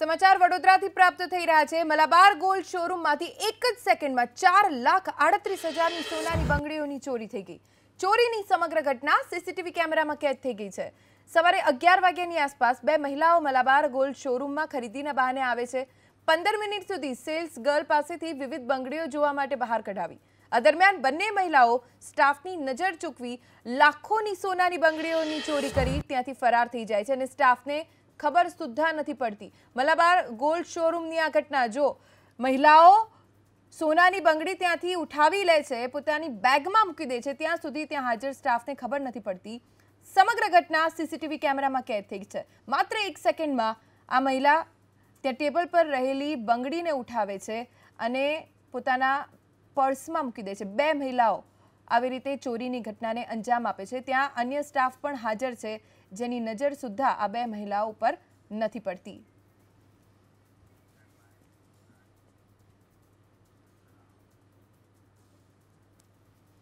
સમાચાર વડોદરાથી પ્રાપ્ત થઈ રહ્યા છે મલાબાર ગોલ્ડ શોરૂમમાંથી એક જ સેકન્ડમાં ચાર લાખ આડત્રીસ હજારની સોનાની બંગડીઓની ચોરી થઈ ગઈ ચોરીની સમગ્ર ઘટના સીસીટીવી કેમેરામાં કેદ થઈ ગઈ છે સવારે અગિયાર વાગ્યાની આસપાસ બે મહિલાઓ મલાબાર ગોલ્ડ શોરૂમમાં ખરીદીના બહાને આવે છે પંદર મિનિટ સુધી સેલ્સ ગર્લ પાસેથી વિવિધ બંગડીઓ જોવા માટે બહાર કઢાવી આ દરમિયાન બંને મહિલાઓ સ્ટાફની નજર ચૂકવી લાખોની સોનાની બંગડીઓની ચોરી કરી ત્યાંથી ફરાર થઈ જાય છે અને સ્ટાફને ખબર સુદ્ધા નથી પડતી. મલાબાર ગોલ્ડ શોરૂમની આ ઘટના, જો મહિલાઓ સોનાની બંગડી ત્યાંથી ઉઠાવી લે છે, પોતાની બેગમાં મૂકી દે છે, ત્યાં સુધી ત્યાં હાજર સ્ટાફને ખબર નથી પડતી. સમગ્ર ઘટના સીસીટીવી કેમેરામાં કેદ થઈ છે. માત્ર એક સેકન્ડમાં આ મહિલા ત્યાં ટેબલ પર રહેલી બંગડીને ઉઠાવે છે અને પોતાના પર્સમાં મૂકી દે છે. બે મહિલાઓ આવી રીતે ચોરીની ઘટનાને અંજામ આપે છે. ત્યાં અન્ય સ્ટાફ પણ હાજર છે, જેની નજર સુદ્ધા આ બે મહિલાઓ ઉપર નથી પડતી.